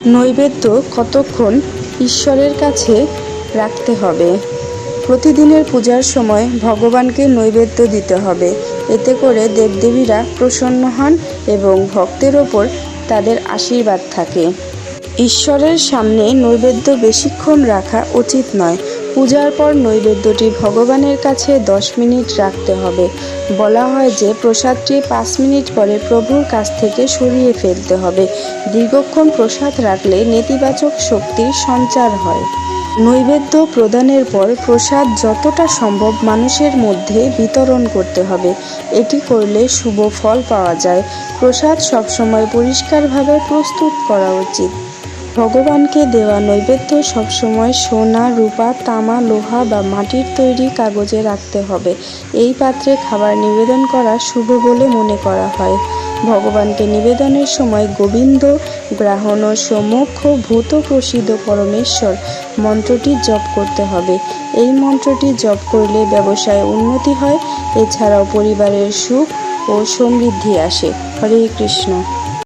নৈবেদ্য কতক্ষণ ঈশ্বরের কাছে রাখতে হবে? প্রতিদিনের পূজার সময় ভগবানকে নৈবেদ্য দিতে হবে। এতে করে দেবদেবীরা প্রসন্ন হন এবং ভক্তের ওপর তাদের আশীর্বাদ থাকে। ঈশ্বরের সামনে নৈবেদ্য বেশিক্ষণ রাখা উচিত নয়। পূজার পর নৈবেদ্যটি ভগবানের কাছে দশ মিনিট রাখতে হবে। বলা হয় যে, প্রসাদটি পাঁচ মিনিট পরে প্রভুর কাছ থেকে সরিয়ে ফেলতে হবে। দীর্ঘক্ষণ প্রসাদ রাখলে নেতিবাচক শক্তির সঞ্চার হয়। নৈবেদ্য প্রদানের পর প্রসাদ যতটা সম্ভব মানুষের মধ্যে বিতরণ করতে হবে। এটি করলে শুভ ফল পাওয়া যায়। প্রসাদ সবসময় পরিষ্কারভাবে প্রস্তুত করা উচিত। ভগবানকে দেওয়া নৈবেদ্য সবসময় সোনা, রূপা, তামা, লোহা বা মাটির তৈরি কাগজে রাখতে হবে। এই পাত্রে খাবার নিবেদন করা শুভ বলে মনে করা হয়। ভগবানকে নিবেদনের সময় গোবিন্দ, গ্রাহণ, সম্মুখ, ভূত, প্রসিদ্ধ পরমেশ্বর মন্ত্রটি জপ করতে হবে। এই মন্ত্রটি জপ করলে ব্যবসায় উন্নতি হয়, এছাড়াও পরিবারের সুখ ও সমৃদ্ধি আসে। হরে কৃষ্ণ।